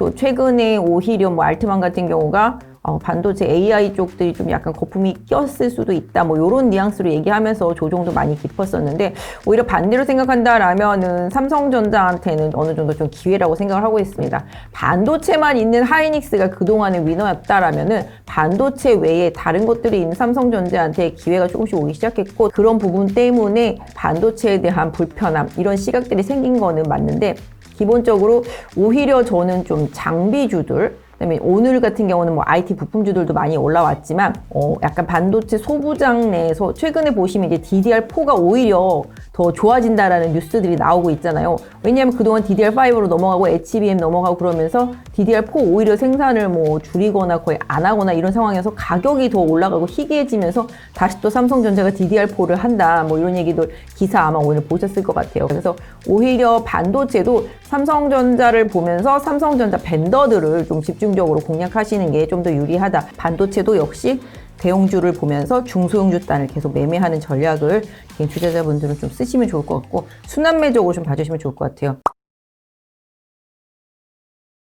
또 최근에 오히려 뭐 알트만 같은 경우가 어, 반도체 AI 쪽들이 좀 약간 거품이 꼈을 수도 있다. 뭐 이런 뉘앙스로 얘기하면서 조정도 많이 깊었었는데 오히려 반대로 생각한다라면은 삼성전자한테는 어느 정도 좀 기회라고 생각을 하고 있습니다. 반도체만 있는 하이닉스가 그동안의 위너였다라면은 반도체 외에 다른 것들이 있는 삼성전자한테 기회가 조금씩 오기 시작했고 그런 부분 때문에 반도체에 대한 불편함 이런 시각들이 생긴 거는 맞는데 기본적으로 오히려 저는 좀 장비주들 그다음에 오늘 같은 경우는 뭐 IT 부품주들도 많이 올라왔지만 어 약간 반도체 소부장 내에서 최근에 보시면 이제 DDR4가 오히려 더 좋아진다라는 뉴스들이 나오고 있잖아요. 왜냐하면 그동안 DDR5로 넘어가고 HBM 넘어가고 그러면서 DDR4 오히려 생산을 뭐 줄이거나 거의 안 하거나 이런 상황에서 가격이 더 올라가고 희귀해지면서 다시 또 삼성전자가 DDR4를 한다 뭐 이런 얘기도 기사 아마 오늘 보셨을 것 같아요. 그래서 오히려 반도체도 삼성전자를 보면서 삼성전자 벤더들을 좀 집중적으로 공략하시는 게 좀 더 유리하다. 반도체도 역시 대형주를 보면서 중소형주 단을 계속 매매하는 전략을 투자자분들은 좀 쓰시면 좋을 것 같고 순환매적으로 좀 봐주시면 좋을 것 같아요.